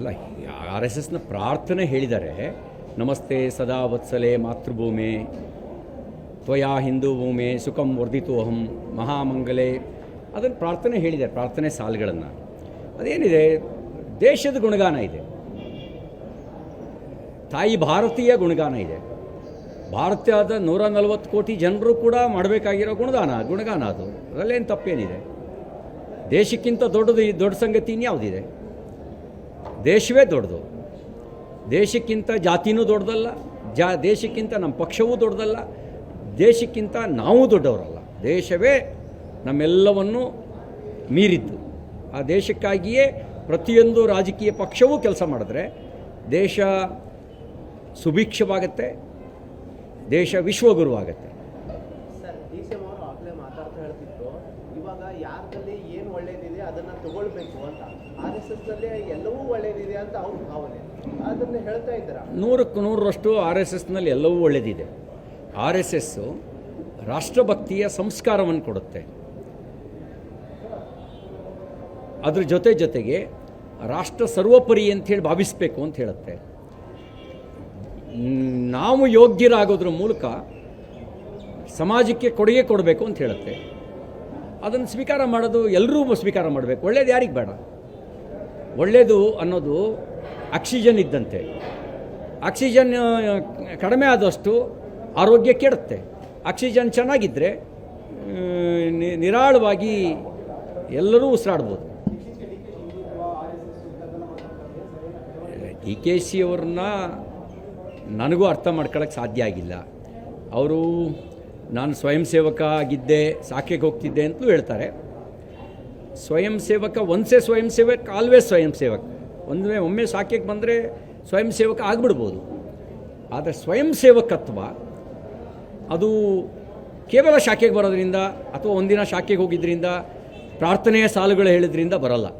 ಅಲ್ಲ, R S ಎಸ್ನ ಪ್ರಾರ್ಥನೆ ಹೇಳಿದ್ದಾರೆ ನಮಸ್ತೆ ಸದಾ ವತ್ಸಲೆ ಮಾತೃಭೂಮಿ, ತ್ವಯಾ ಹಿಂದೂ ಭೂಮಿ, ಸುಖಂ ವರ್ಧಿತೋಹಂ ಮಹಾಮಂಗಲೆ. ಅದನ್ನು ಪ್ರಾರ್ಥನೆ ಹೇಳಿದ್ದಾರೆ, ಪ್ರಾರ್ಥನೆ ಸಾಲುಗಳನ್ನು. ಅದೇನಿದೆ, ದೇಶದ ಗುಣಗಾನ ಇದೆ. ತಾಯಿ ಭಾರತೀಯ ಗುಣಗಾನ ಇದೆ. ಭಾರತದ ನೂರ ನಲವತ್ತು ಕೋಟಿ ಜನರು ಕೂಡ ಮಾಡಬೇಕಾಗಿರೋ ಗುಣಗಾನ ಗುಣಗಾನ ಅದು. ಅದರಲ್ಲೇನು ತಪ್ಪೇನಿದೆ? ದೇಶಕ್ಕಿಂತ ದೊಡ್ಡದು ದೊಡ್ಡ ಸಂಗತಿ ಇನ್ಯಾವುದಿದೆ? ದೇಶವೇ ದೊಡ್ಡದು. ದೇಶಕ್ಕಿಂತ ಜಾತಿನೂ ದೊಡ್ಡದಲ್ಲ, ಜಾ, ದೇಶಕ್ಕಿಂತ ನಮ್ಮ ಪಕ್ಷವೂ ದೊಡ್ಡದಲ್ಲ, ದೇಶಕ್ಕಿಂತ ನಾವು ದೊಡ್ಡವರಲ್ಲ. ದೇಶವೇ ನಮ್ಮೆಲ್ಲವನ್ನು ಮೀರಿದ್ದು. ಆ ದೇಶಕ್ಕಾಗಿಯೇ ಪ್ರತಿಯೊಂದು ರಾಜಕೀಯ ಪಕ್ಷವೂ ಕೆಲಸ ಮಾಡಿದ್ರೆ ದೇಶ ಸುಭಿಕ್ಷವಾಗತ್ತೆ, ದೇಶ ವಿಶ್ವಗುರು ಆಗುತ್ತೆ ಸರ್ ಡಿ ಅವರು ಮಾತಾಡ್ತಾ ಹೇಳ್ತಿದ್ರು, ಇವಾಗ ಯಾರದಲ್ಲಿ ಏನು ಒಳ್ಳೇದಿದೆ ಅದನ್ನ ತಗೊಳ್ಬೇಕು ಅಂತ. ಆರ್ ಎಸ್ ಎಸ್ನಲ್ಲಿ ಎಲ್ಲವೂ ಒಳ್ಳೇದಿದೆ ಅಂತ ಅವ್ರ ಭಾವನೆ. ಅದನ್ನ ಹೇಳ್ತಾ ಇದ್ದೀರಾ? ನೂರಕ್ಕೆ ನೂರರಷ್ಟು ಆರ್ ಎಸ್ ಎಸ್ನಲ್ಲಿ ಎಲ್ಲವೂ ಒಳ್ಳೆಯದಿದೆ ಆರ್ ಎಸ್ ಎಸ್ಸು ರಾಷ್ಟ್ರಭಕ್ತಿಯ ಸಂಸ್ಕಾರವನ್ನು ಕೊಡುತ್ತೆ. ಅದ್ರ ಜೊತೆ ಜೊತೆಗೆ ರಾಷ್ಟ್ರ ಸರ್ವೋಪರಿ ಹೇಳಿ ಭಾವಿಸಬೇಕು ಅಂತ ಹೇಳುತ್ತೆ. ನಾವು ಯೋಗ್ಯರಾಗೋದ್ರ ಮೂಲಕ ಸಮಾಜಕ್ಕೆ ಕೊಡುಗೆ ಕೊಡಬೇಕು ಅಂತ ಹೇಳುತ್ತೆ. ಅದನ್ನು ಸ್ವೀಕಾರ ಮಾಡೋದು ಎಲ್ಲರೂ ಸ್ವೀಕಾರ ಮಾಡಬೇಕು. ಒಳ್ಳೇದು ಯಾರಿಗೆ ಬೇಡ? ಒಳ್ಳೆಯದು ಅನ್ನೋದು ಆಕ್ಸಿಜನ್ ಇದ್ದಂತೆ. ಆಕ್ಸಿಜನ್ ಕಡಿಮೆ ಆದಷ್ಟು ಆರೋಗ್ಯ ಕೆಡುತ್ತೆ. ಆಕ್ಸಿಜನ್ ಚೆನ್ನಾಗಿದ್ದರೆ ನಿರಾಳವಾಗಿ ಎಲ್ಲರೂ ಉಸಿರಾಡ್ಬೋದು. ಡಿ ಕೆ ಸಿ ಅವ್ರನ್ನ ನನಗೂ ಅರ್ಥ ಮಾಡ್ಕೊಳ್ಳೋಕ್ಕೆ ಸಾಧ್ಯ ಆಗಿಲ್ಲ. ಅವರು ನಾನು ಸ್ವಯಂ ಸೇವಕ ಆಗಿದ್ದೆ ಸಾಕೆಗೆ ಹೋಗ್ತಿದ್ದೆ ಅಂತಲೂ ಹೇಳ್ತಾರೆ. ಸ್ವಯಂ ಸೇವಕ, ಒಂದ್ಸೇ ಸ್ವಯಂ ಸೇವಕ, ಆಲ್ವೇಸ್ ಸ್ವಯಂ ಸೇವಕ. ಒಂದೇ ಒಮ್ಮೆ ಸಾಕೆಗೆ ಬಂದರೆ ಸ್ವಯಂ ಸೇವಕ ಆಗಿಬಿಡ್ಬೋದು. ಆದರೆ ಸ್ವಯಂ ಸೇವಕತ್ವ, ಅದು ಕೇವಲ ಶಾಖೆಗೆ ಬರೋದ್ರಿಂದ ಅಥವಾ ಒಂದಿನ ಶಾಖೆಗೆ ಹೋಗಿದ್ದರಿಂದ ಪ್ರಾರ್ಥನೆಯ ಸಾಲುಗಳು ಹೇಳಿದ್ರಿಂದ ಬರಲ್ಲ.